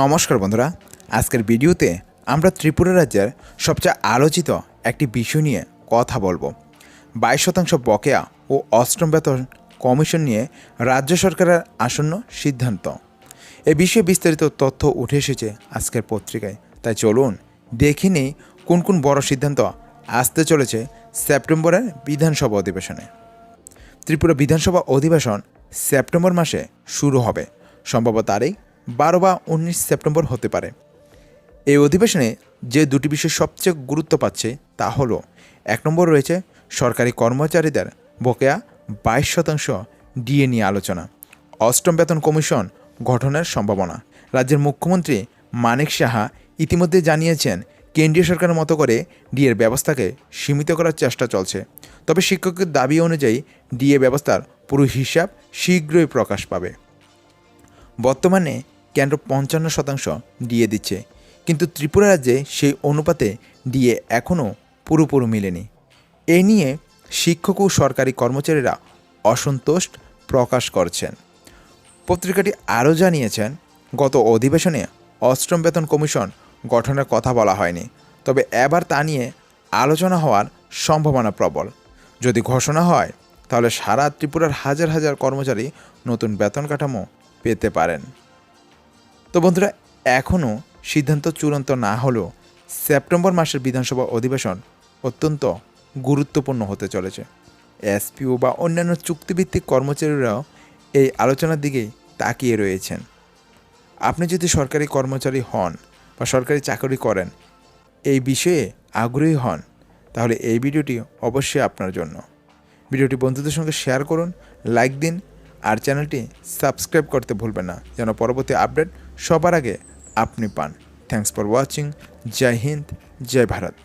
নমস্কার বন্ধুরা, আজকের ভিডিওতে আমরা ত্রিপুরা রাজ্যের সবচেয়ে আলোচিত একটি বিষয় নিয়ে কথা বলব। বাইশ শতাংশ বকেয়া ও অষ্টম বেতন কমিশন নিয়ে রাজ্য সরকারের আসন্ন সিদ্ধান্ত। এ বিষয়ে বিস্তারিত তথ্য উঠে এসেছে আজকের পত্রিকায়। তাই চলুন দেখে নেই কোন কোন বড় সিদ্ধান্ত আসতে চলেছে সেপ্টেম্বরের বিধানসভা অধিবেশনে। ত্রিপুরা বিধানসভা অধিবেশন সেপ্টেম্বর মাসে শুরু হবে। সম্ভবত তারিখ বারো বা উনিশ সেপ্টেম্বর হতে পারে। এই অধিবেশনে যে দুটি বিষয় সবচেয়ে গুরুত্ব পাচ্ছে তা হলো, এক নম্বর রয়েছে সরকারি কর্মচারীদের বকেয়া বাইশ শতাংশ ডিএ নিয়ে আলোচনা। অষ্টম বেতন কমিশন গঠনের সম্ভাবনা। রাজ্যের মুখ্যমন্ত্রী মানিক সাহা ইতিমধ্যে জানিয়েছেন, কেন্দ্রীয় সরকারের মতো করে ডিএর ব্যবস্থাকে সীমিত করার চেষ্টা চলছে। তবে শিক্ষকের দাবি অনুযায়ী ডিএ ব্যবস্থার পুরো হিসাব শীঘ্রই প্রকাশ পাবে। বর্তমানে কেন্দ্র পঞ্চান্ন শতাংশ ডিএ দিচ্ছে। কিন্তু ত্রিপুরা রাজ্যে সেই অনুপাতে ডিএ এখনও পুরোপুরি মেলেনি। এ নিয়ে শিক্ষক ও সরকারি কর্মচারীরা অসন্তোষ প্রকাশ করছেন। পত্রিকাটি আরও জানিয়েছেন, গত অধিবেশনে অষ্টম বেতন কমিশন গঠনের কথা বলা হয়নি, তবে এবার তা নিয়ে আলোচনা হওয়ার সম্ভাবনা প্রবল। যদি ঘোষণা হয়, তাহলে সারা ত্রিপুরার হাজার হাজার কর্মচারী নতুন বেতন কাঠামো পেতে পারেন। তো বন্ধুরা এখনও সিদ্ধান্ত চূড়ান্ত না হলেও সেপ্টেম্বর মাসের বিধানসভা অধিবেশন অত্যন্ত গুরুত্বপূর্ণ হতে চলেছে। এসপিও বা অন্যান্য চুক্তিভিত্তিক কর্মচারীরাও এই আলোচনার দিকেই তাকিয়ে রয়েছেন। আপনি যদি সরকারি কর্মচারী হন বা সরকারি চাকরি করেন, এই বিষয়ে আগ্রহী হন, তাহলে এই ভিডিওটি অবশ্যই আপনার জন্য। ভিডিওটি বন্ধুদের সঙ্গে শেয়ার করুন, লাইক দিন, আর চ্যানেলটি সাবস্ক্রাইব করতে ভুলবেন না। যেন পরবর্তী আপডেট সবার আগে আপনি পান। থ্যাংকস ফর ওয়াচিং জয় হিন্দ জয় ভারত।